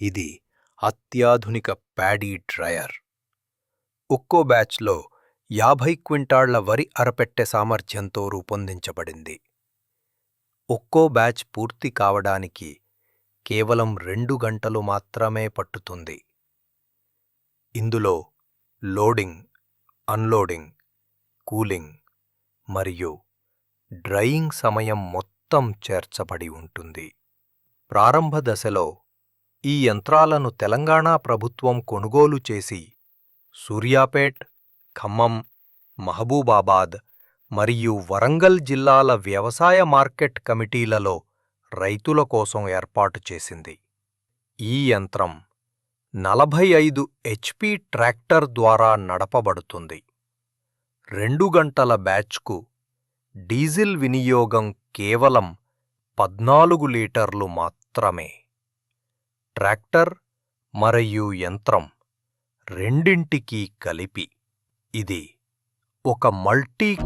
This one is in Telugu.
ఇది అత్యాధునిక ప్యాడీ డ్రయర్. ఒక్కో బ్యాచ్లో యాభై క్వింటాళ్ళ వరి అరపెట్టె సామర్థ్యంతో రూపొందించబడింది. ఒక్కో బ్యాచ్ పూర్తి కావడానికి కేవలం రెండు గంటలు మాత్రమే పట్టుతుంది. ఇందులో లోడింగ్ అన్లోడింగ్ కూలింగ్ మరియు డ్రయింగ్ సమయం మొత్తం చేర్చబడి ఉంటుంది. ప్రారంభ దశలో ఈ యంత్రాలను తెలంగాణ ప్రభుత్వం కొనుగోలు చేసి సూర్యాపేట్ ఖమ్మం మహబూబాబాద్ మరియు వరంగల్ జిల్లాల వ్యవసాయ మార్కెట్ కమిటీలలో రైతుల కోసం ఏర్పాటు చేసింది. ఈ యంత్రం నలభై ఐదు హెచ్పి ట్రాక్టర్ ద్వారా నడపబడుతుంది. రెండు గంటల బ్యాచ్కు డీజిల్ వినియోగం కేవలం పద్నాలుగు లీటర్లు మాత్రమే. ట్రాక్టర్ మరియు యంత్రం రెండింటికీ కలిపి ఇది ఒక మల్టీ